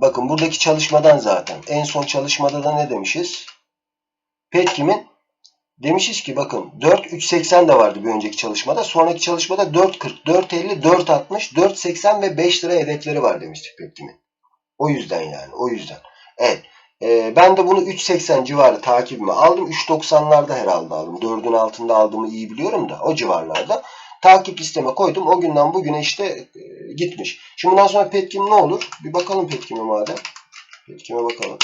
Bakın buradaki çalışmadan zaten. En son çalışmada da ne demişiz? Petkim'in demişiz ki bakın 4 3.80 de vardı bir önceki çalışmada. Sonraki çalışmada 4.40, 4.50, 4.60, 4.80 ve 5 lira hedefleri var demiştik Petkim'in. O yüzden yani. O yüzden. Evet. Ee, ben de bunu 3.80 civarı takibime aldım. 3.90'larda herhalde aldım. 4'ün altında aldığımı iyi biliyorum da o civarlarda. Takip listeme koydum. O günden bugüne işte e, gitmiş. Şimdi bundan sonra Petkim ne olur? Bir bakalım Petkim'e madem. Petkim'e bakalım.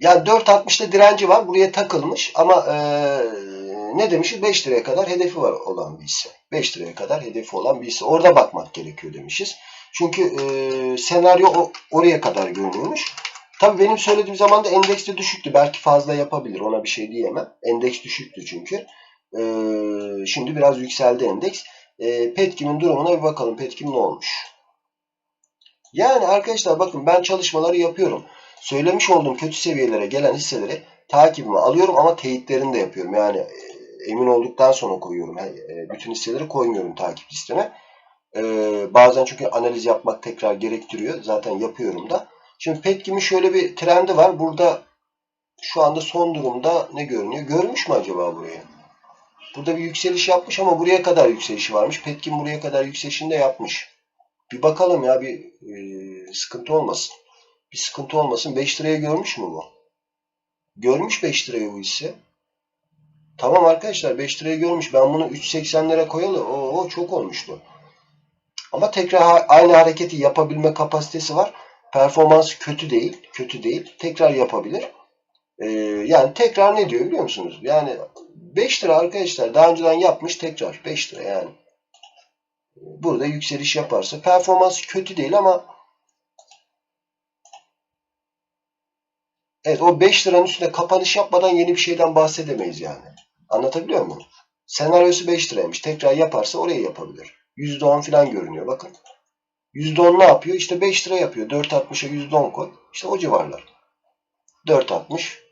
Yani 4.60'da direnci var. Buraya takılmış ama e, ne demişiz? 5 liraya kadar hedefi var olan bir hisse. 5 liraya kadar hedefi olan bir hisse. Orada bakmak gerekiyor demişiz. Çünkü e, senaryo oraya kadar görünüyormuş. Tabii benim söylediğim zaman da endeks de düşüktü. Belki fazla yapabilir. Ona bir şey diyemem. Endeks düşüktü çünkü. E, şimdi biraz yükseldi endeks. E, Petkim'in durumuna bir bakalım. Petkim ne olmuş? Yani arkadaşlar bakın ben çalışmaları yapıyorum. Söylemiş olduğum kötü seviyelere gelen hisseleri takibime alıyorum ama teyitlerini de yapıyorum. Yani e, emin olduktan sonra koyuyorum. E, bütün hisseleri koymuyorum takip listeme. E, bazen çünkü analiz yapmak tekrar gerektiriyor. Zaten yapıyorum da. Şimdi Petkim'in şöyle bir trendi var. Burada şu anda son durumda ne görünüyor? Görmüş mü acaba burayı? Burada bir yükseliş yapmış ama buraya kadar yükselişi varmış. Petkim buraya kadar yükselişini de yapmış. Bir bakalım ya bir e, sıkıntı olmasın. Bir sıkıntı olmasın. 5 liraya görmüş mü bu? Görmüş 5 lirayı bu hisse. Tamam arkadaşlar 5 liraya görmüş. Ben bunu 3.80'lere koyalı. Oo çok olmuştu. Ama tekrar aynı hareketi yapabilme kapasitesi var. Performansı kötü değil. Kötü değil. Tekrar yapabilir. Ee, yani tekrar ne diyor biliyor musunuz? Yani 5 lira arkadaşlar daha önceden yapmış tekrar 5 lira yani. Burada yükseliş yaparsa performansı kötü değil ama Evet o 5 liranın üstünde kapanış yapmadan yeni bir şeyden bahsedemeyiz yani. Anlatabiliyor muyum? Senaryosu 5 liraymış. Tekrar yaparsa orayı yapabilir. %10 falan görünüyor bakın. %10 ne yapıyor? İşte 5 lira yapıyor. 4.60'a %10 koy. İşte o civarlar. 4.60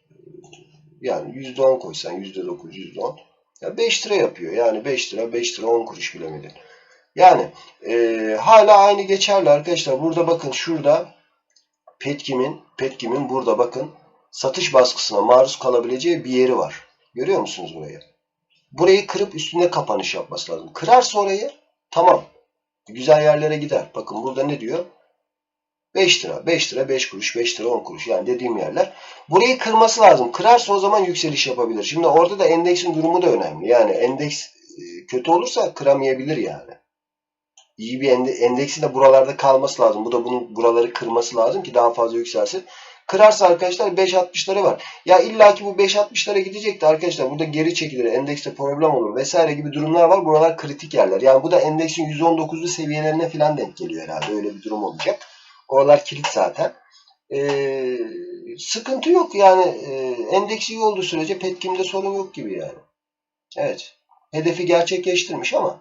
yani %10 koysan %9, %10 ya 5 lira yapıyor. Yani 5 lira, 5 lira 10 kuruş bilemedin. Yani e, hala aynı geçerli arkadaşlar. Burada bakın şurada Petkim'in Petkim'in burada bakın satış baskısına maruz kalabileceği bir yeri var. Görüyor musunuz burayı? Burayı kırıp üstüne kapanış yapması lazım. Kırarsa orayı tamam. Güzel yerlere gider. Bakın burada ne diyor? 5 lira, 5 lira, 5 kuruş, 5 lira, 10 kuruş yani dediğim yerler. Burayı kırması lazım. Kırarsa o zaman yükseliş yapabilir. Şimdi orada da endeksin durumu da önemli. Yani endeks e, kötü olursa kıramayabilir yani. İyi bir endeksi de buralarda kalması lazım. Bu da bunun buraları kırması lazım ki daha fazla yükselsin. Kırarsa arkadaşlar 5.60'ları var. Ya illaki bu 5.60'lara gidecekti arkadaşlar. Burada geri çekilir. Endekste problem olur vesaire gibi durumlar var. Buralar kritik yerler. Yani bu da endeksin %19'lu seviyelerine falan denk geliyor herhalde. Öyle bir durum olacak. Oralar kilit zaten. Ee, sıkıntı yok yani. E, endeksi iyi olduğu sürece Petkim'de sorun yok gibi yani. Evet. Hedefi gerçekleştirmiş ama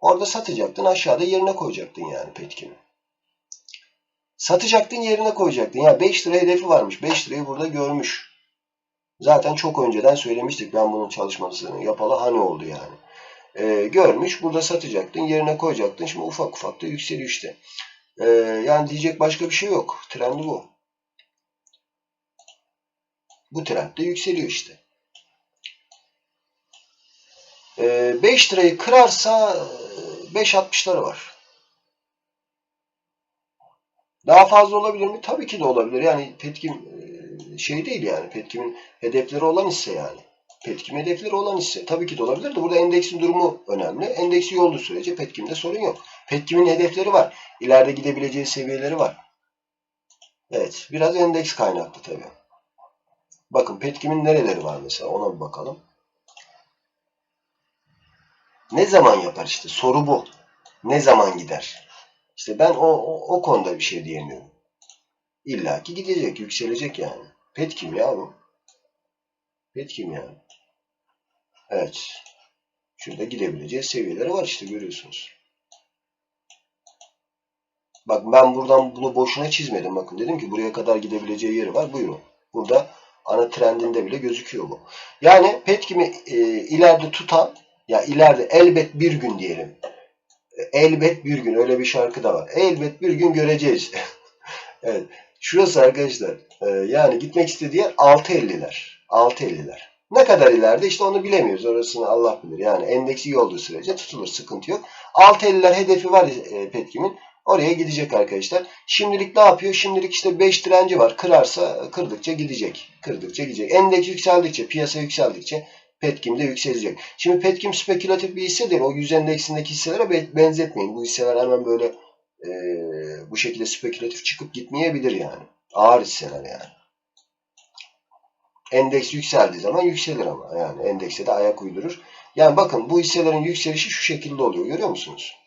orada satacaktın. Aşağıda yerine koyacaktın yani Petkim'i. Satacaktın yerine koyacaktın. Ya 5 lira hedefi varmış. 5 lirayı burada görmüş. Zaten çok önceden söylemiştik. Ben bunun çalışmasını yapalı hani oldu yani. Ee, görmüş. Burada satacaktın. Yerine koyacaktın. Şimdi ufak ufak da yükseliyor işte. Ee, yani diyecek başka bir şey yok. Trendi bu. Bu trend de yükseliyor işte. Ee, 5 lirayı kırarsa 5.60'ları var. Daha fazla olabilir mi? Tabii ki de olabilir. Yani Petkim şey değil yani. Petkim'in hedefleri olan hisse yani. Petkim hedefleri olan hisse. Tabii ki de olabilir de burada endeksin durumu önemli. Endeksi iyi olduğu sürece Petkim'de sorun yok. Petkim'in hedefleri var. İleride gidebileceği seviyeleri var. Evet. Biraz endeks kaynaklı tabii. Bakın Petkim'in nereleri var mesela ona bir bakalım. Ne zaman yapar işte soru bu. Ne zaman gider? İşte ben o, o, o konuda bir şey diyemiyorum. İlla ki gidecek, yükselecek yani. Petkim ya bu. Petkim yani. Evet. Şurada gidebileceği seviyeleri var işte görüyorsunuz. Bak ben buradan bunu boşuna çizmedim. Bakın dedim ki buraya kadar gidebileceği yeri var. Buyurun. Burada ana trendinde bile gözüküyor bu. Yani Petkim'i e, ileride tutan ya ileride elbet bir gün diyelim Elbet bir gün öyle bir şarkı da var. Elbet bir gün göreceğiz. evet. Şurası arkadaşlar. e, yani gitmek istediği yer 6.50'ler. 6.50'ler. Ne kadar ileride işte onu bilemiyoruz. Orasını Allah bilir. Yani endeksi iyi olduğu sürece tutulur. Sıkıntı yok. 6.50'ler hedefi var e, Petkim'in. Oraya gidecek arkadaşlar. Şimdilik ne yapıyor? Şimdilik işte 5 direnci var. Kırarsa kırdıkça gidecek. Kırdıkça gidecek. Endeks yükseldikçe, piyasa yükseldikçe Petkim de yükselecek. Şimdi Petkim spekülatif bir hissedir. O 100 endeksindeki hisselere be- benzetmeyin. Bu hisseler hemen böyle e, bu şekilde spekülatif çıkıp gitmeyebilir yani. Ağır hisseler yani. Endeks yükseldiği zaman yükselir ama yani endekse de ayak uydurur. Yani bakın bu hisselerin yükselişi şu şekilde oluyor. Görüyor musunuz?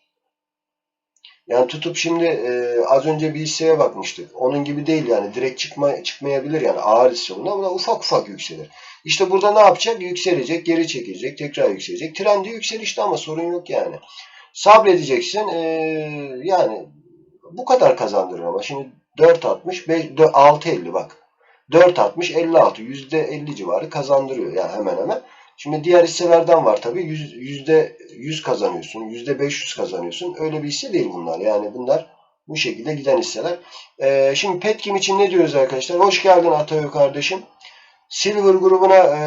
Yani tutup şimdi e, az önce bir hisseye bakmıştık. Onun gibi değil yani direkt çıkma, çıkmayabilir yani ağır hisse bunlar ama ufak ufak yükselir. İşte burada ne yapacak? Yükselecek, geri çekilecek, tekrar yükselecek. Trendi yükselişte ama sorun yok yani. Sabredeceksin. E, yani bu kadar kazandırır ama şimdi 4.60, 5, 6.50 bak. 4.60, 56, %50 civarı kazandırıyor yani hemen hemen. Şimdi diğer hisselerden var tabii. Yüzde yüz kazanıyorsun. Yüzde 500 kazanıyorsun. Öyle bir hisse değil bunlar. Yani bunlar bu şekilde giden hisseler. Ee, şimdi Petkim için ne diyoruz arkadaşlar? Hoş geldin Atayo kardeşim. Silver grubuna e,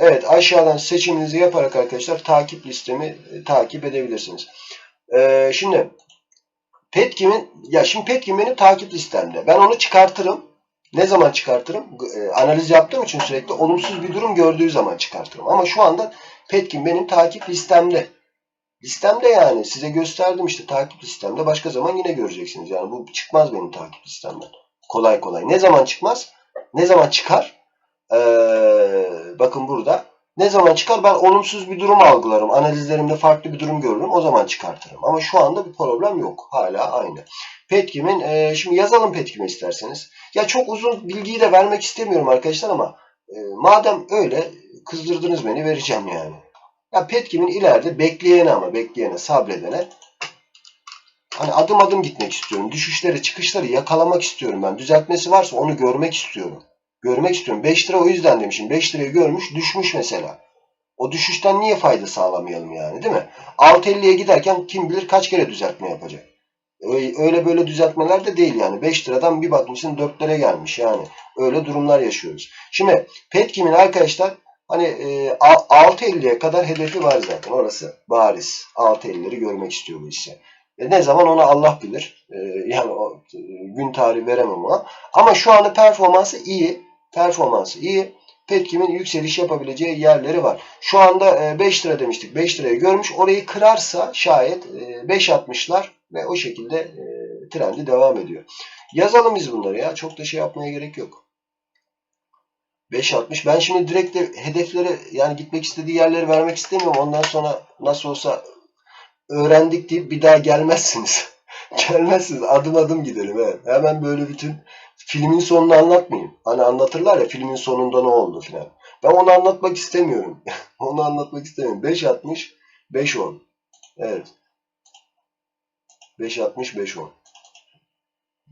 evet aşağıdan seçiminizi yaparak arkadaşlar takip listemi e, takip edebilirsiniz. E, şimdi Petkim'in ya şimdi Petkim benim takip listemde. Ben onu çıkartırım. Ne zaman çıkartırım? E, analiz yaptığım için sürekli olumsuz bir durum gördüğü zaman çıkartırım. Ama şu anda Petkim benim takip listemde. Listemde yani. Size gösterdim işte takip listemde. Başka zaman yine göreceksiniz. Yani bu çıkmaz benim takip listemden. Kolay kolay. Ne zaman çıkmaz? Ne zaman çıkar? Ee, bakın burada. Ne zaman çıkar? Ben olumsuz bir durum algılarım. Analizlerimde farklı bir durum görürüm. O zaman çıkartırım. Ama şu anda bir problem yok. Hala aynı. Petkim'in, e, şimdi yazalım Petkim'i isterseniz. Ya çok uzun bilgiyi de vermek istemiyorum arkadaşlar ama e, madem öyle kızdırdınız beni vereceğim yani. Ya Petkim'in ileride bekleyene ama bekleyene, sabredene hani adım adım gitmek istiyorum. Düşüşleri, çıkışları yakalamak istiyorum ben. Düzeltmesi varsa onu görmek istiyorum. Görmek istiyorum. 5 lira o yüzden demişim. 5 lirayı görmüş, düşmüş mesela. O düşüşten niye fayda sağlamayalım yani değil mi? 6.50'ye giderken kim bilir kaç kere düzeltme yapacak. Öyle böyle düzeltmeler de değil yani. 5 liradan bir bakmışsın 4'lere gelmiş yani. Öyle durumlar yaşıyoruz. Şimdi Petkim'in arkadaşlar hani e, 6.50'ye kadar hedefi var zaten. Orası bariz. 6.50'leri görmek istiyor bu hisse. E ne zaman onu Allah bilir. E, yani e, gün tarihi veremem ama. Ama şu anda performansı iyi. Performansı iyi. Petkim'in yükseliş yapabileceği yerleri var. Şu anda 5 lira demiştik. 5 lirayı görmüş. Orayı kırarsa şayet 5.60'lar ve o şekilde trendi devam ediyor. Yazalım biz bunları ya. Çok da şey yapmaya gerek yok. 5.60. Ben şimdi direkt de hedefleri yani gitmek istediği yerleri vermek istemiyorum. Ondan sonra nasıl olsa öğrendik deyip bir daha gelmezsiniz. gelmezsiniz. Adım adım gidelim. Evet. Hemen böyle bütün filmin sonunu anlatmayayım. Hani anlatırlar ya filmin sonunda ne oldu filan. Ben onu anlatmak istemiyorum. onu anlatmak istemiyorum. 5.60, 5.10. Evet. 5.60, 5.10.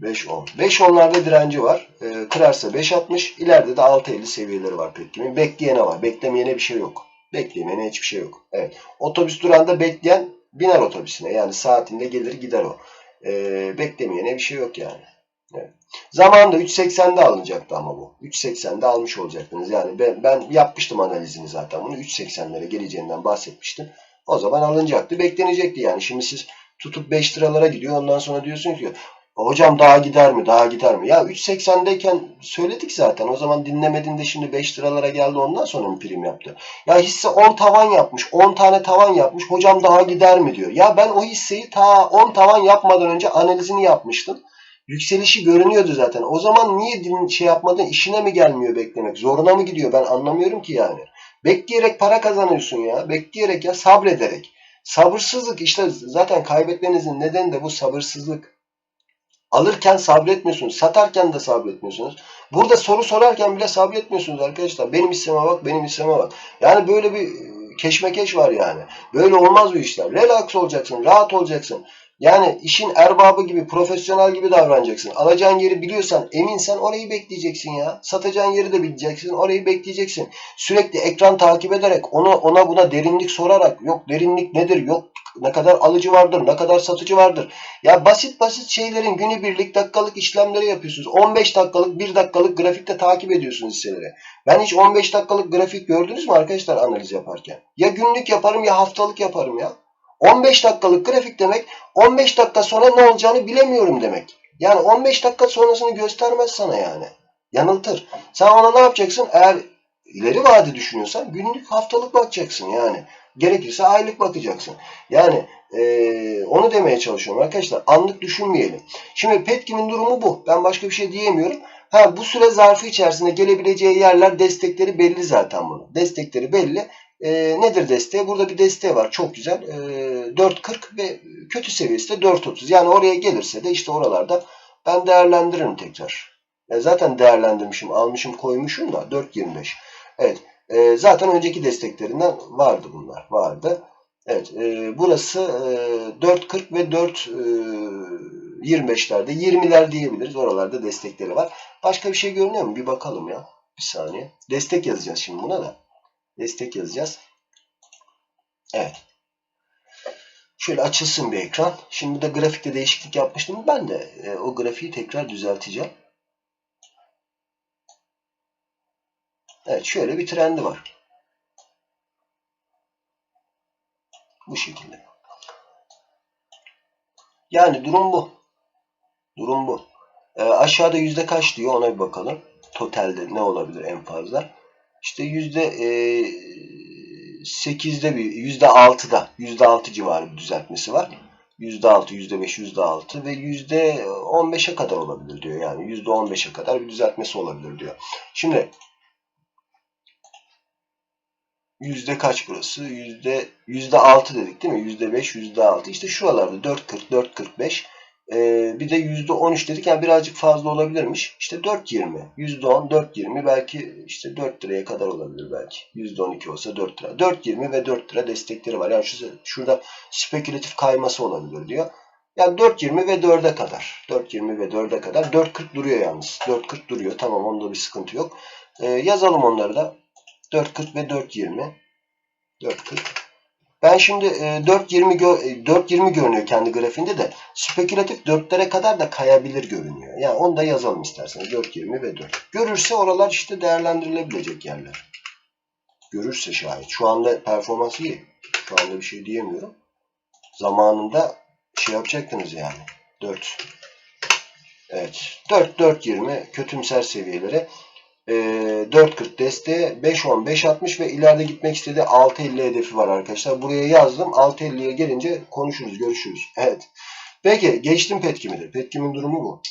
5.10. 5.10'larda direnci var. E, kırarsa 5.60. İleride de 6.50 seviyeleri var Petkim'in. Bekleyene var. Beklemeyene bir şey yok. Beklemeyene hiçbir şey yok. Evet. Otobüs durağında bekleyen biner otobüsüne. Yani saatinde gelir gider o. E, beklemeyene bir şey yok yani. Evet. Zamanında 3.80'de alınacaktı ama bu. 3.80'de almış olacaktınız. Yani ben, ben yapmıştım analizini zaten. Bunu 3.80'lere geleceğinden bahsetmiştim. O zaman alınacaktı. Beklenecekti yani. Şimdi siz tutup 5 liralara gidiyor. Ondan sonra diyorsun ki hocam daha gider mi? Daha gider mi? Ya 3.80'deyken söyledik zaten. O zaman dinlemedin de şimdi 5 liralara geldi. Ondan sonra mı prim yaptı? Ya hisse 10 tavan yapmış. 10 tane tavan yapmış. Hocam daha gider mi diyor. Ya ben o hisseyi ta 10 tavan yapmadan önce analizini yapmıştım. Yükselişi görünüyordu zaten. O zaman niye din şey yapmadın? İşine mi gelmiyor beklemek? Zoruna mı gidiyor? Ben anlamıyorum ki yani. Bekleyerek para kazanıyorsun ya. Bekleyerek ya sabrederek. Sabırsızlık işte zaten kaybetmenizin nedeni de bu sabırsızlık. Alırken sabretmiyorsunuz. Satarken de sabretmiyorsunuz. Burada soru sorarken bile sabretmiyorsunuz arkadaşlar. Benim hisseme bak, benim hisseme bak. Yani böyle bir keşmekeş var yani. Böyle olmaz bu işler. Relax olacaksın, rahat olacaksın. Yani işin erbabı gibi, profesyonel gibi davranacaksın. Alacağın yeri biliyorsan, eminsen orayı bekleyeceksin ya. Satacağın yeri de bileceksin, orayı bekleyeceksin. Sürekli ekran takip ederek, onu ona buna derinlik sorarak, yok derinlik nedir, yok ne kadar alıcı vardır, ne kadar satıcı vardır. Ya basit basit şeylerin günübirlik dakikalık işlemleri yapıyorsunuz. 15 dakikalık, 1 dakikalık grafikte takip ediyorsunuz hisseleri. Ben hiç 15 dakikalık grafik gördünüz mü arkadaşlar analiz yaparken? Ya günlük yaparım ya haftalık yaparım ya. 15 dakikalık grafik demek 15 dakika sonra ne olacağını bilemiyorum demek. Yani 15 dakika sonrasını göstermez sana yani. Yanıltır. Sen ona ne yapacaksın? Eğer ileri vade düşünüyorsan günlük haftalık bakacaksın yani. Gerekirse aylık bakacaksın. Yani eee, onu demeye çalışıyorum arkadaşlar. Anlık düşünmeyelim. Şimdi Petkim'in durumu bu. Ben başka bir şey diyemiyorum. Ha bu süre zarfı içerisinde gelebileceği yerler destekleri belli zaten bunun. Destekleri belli. Ee, nedir desteği? Burada bir desteği var. Çok güzel. Ee, 4.40 ve kötü seviyesi de 4.30. Yani oraya gelirse de işte oralarda ben değerlendiririm tekrar. Ya zaten değerlendirmişim, almışım, koymuşum da 4.25. Evet. Ee, zaten önceki desteklerinden vardı bunlar. Vardı. Evet. e, burası e, 4.40 ve 4.25'lerde 20'ler diyebiliriz. Oralarda destekleri var. Başka bir şey görünüyor mu? Bir bakalım ya. Bir saniye. Destek yazacağız şimdi buna da. Destek yazacağız. Evet. Şöyle açılsın bir ekran. Şimdi de grafikte değişiklik yapmıştım. Ben de e, o grafiği tekrar düzelteceğim. Evet şöyle bir trendi var. Bu şekilde. Yani durum bu. Durum bu. E, aşağıda yüzde kaç diyor ona bir bakalım. Totalde ne olabilir en fazla? İşte yüzde e, 8'de bir, yüzde 6'da, yüzde 6 civarı bir düzeltmesi var. Yüzde 6, yüzde 5, yüzde 6 ve yüzde 15'e kadar olabilir diyor. Yani yüzde 15'e kadar bir düzeltmesi olabilir diyor. Şimdi yüzde kaç burası? Yüzde yüzde 6 dedik değil mi? Yüzde 5, yüzde 6. İşte şuralarda 4.40, 4.45. Ee, bir de yüzde 13 dedik. Yani birazcık fazla olabilirmiş. İşte 4.20, yüzde 10, 4.20 belki işte 4 liraya kadar olabilir belki. Yüzde 12 olsa 4 lira. 4.20 ve 4 lira destekleri var. Yani şu, şurada spekülatif kayması olabilir diyor. Yani 4.20 ve 4'e kadar. 4.20 ve 4'e kadar. 4.40 duruyor yalnız. 4.40 duruyor. Tamam onda bir sıkıntı yok. Ee, yazalım onları da. 4.40 ve 4.20. 4.40. Ben şimdi e, 4.20 gö 4.20 görünüyor kendi grafiğinde de spekülatif 4'lere kadar da kayabilir görünüyor. Yani onu da yazalım isterseniz 4.20 ve 4. Görürse oralar işte değerlendirilebilecek yerler. Görürse şayet. Şu anda performans iyi. Şu anda bir şey diyemiyorum. Zamanında şey yapacaktınız yani. 4. Evet. 4 4.20 kötümser seviyelere. E, 4.40 desteğe 5.10 5.60 ve ileride gitmek istediği 6.50 hedefi var arkadaşlar. Buraya yazdım. 6.50'ye gelince konuşuruz, görüşürüz. Evet. Peki geçtim Petkim'i de. Petkim'in durumu bu.